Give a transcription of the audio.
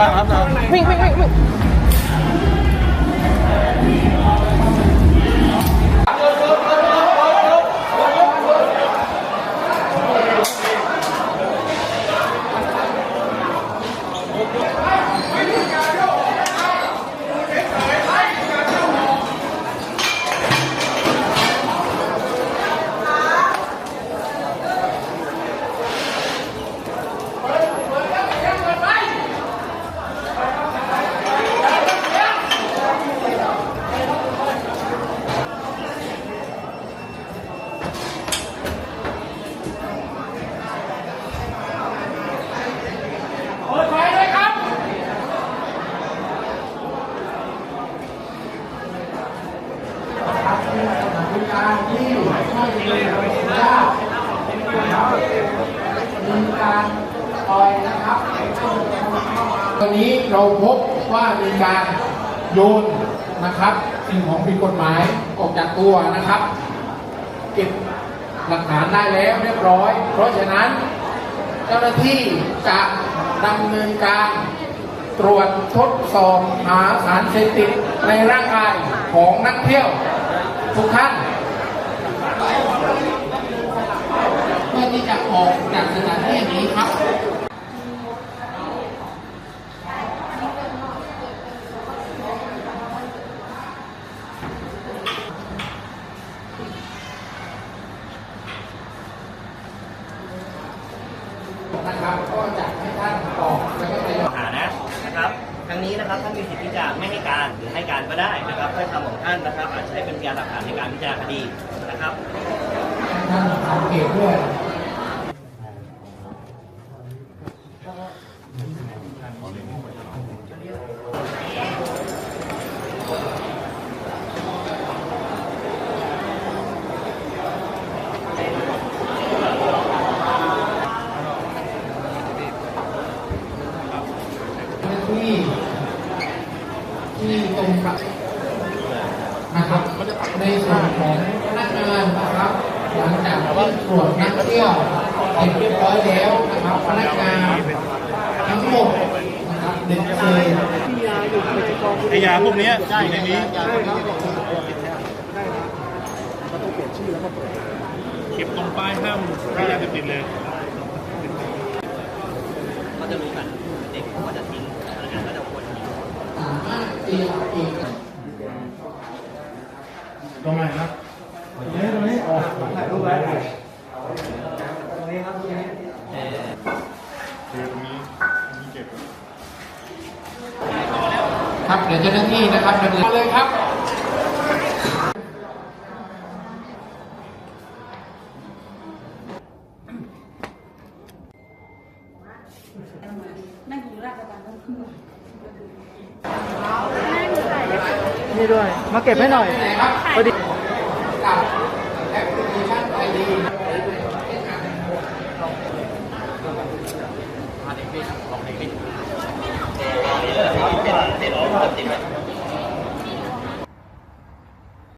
ไปเลยนิกนิกวนไปนิกวน ตอนนี้เราพบว่ามีการโยนนะครับสิ่งของผิดกฎหมายออกจากตัวนะครับ เก็บหลักฐานได้แล้วเรียบร้อย เพราะฉะนั้นเจ้าหน้าที่จะดำเนินการตรวจทดสอบหาสารเสพติดในร่างกายของนักเที่ยวทุกท่าน เพื่อที่จะออกจากสถานที่นี้ครับ นะครับ ก็จะให้ท่านตอบแล้วก็จะยอมหานะนะครับทั้งนี้นะครับท่านมีสิทธิ์ที่จะไม่ให้การหรือให้การก็ได้นะครับถ้อยคำของท่านนะครับ อาจจะใช้เป็นพยานหลักฐานในการพิจารณาคดีนะครับท่านสังเกตด้วย ที่ตรงกับนะครับในส่วนของพนักงานนะครับหลังจากที่ตรวจนักเที่ยวเสร็จเรียบร้อยแล้วนะครับพนักงานทั้งหมดนะครับเด็กเซยไอยาพวกเนี้ยอยู่ในนี้เก็บตรงป้ายห้ามไม่ยาเสพติดเลยก็จะรู้กันเด็กก็จะทิ้งพนักงานก็จะควรทิ้งสามารถเตรียมเองตรงไหนครับครับเดี๋ยวเจ้าหน้าที่นะครับดำเนินเลยครับนั่งอยู่ราชบัณฑิตทั้งคื นนี่ด้วย มาเก็บให้หน่อยพอดีกับแอปพลิเคชันไอดี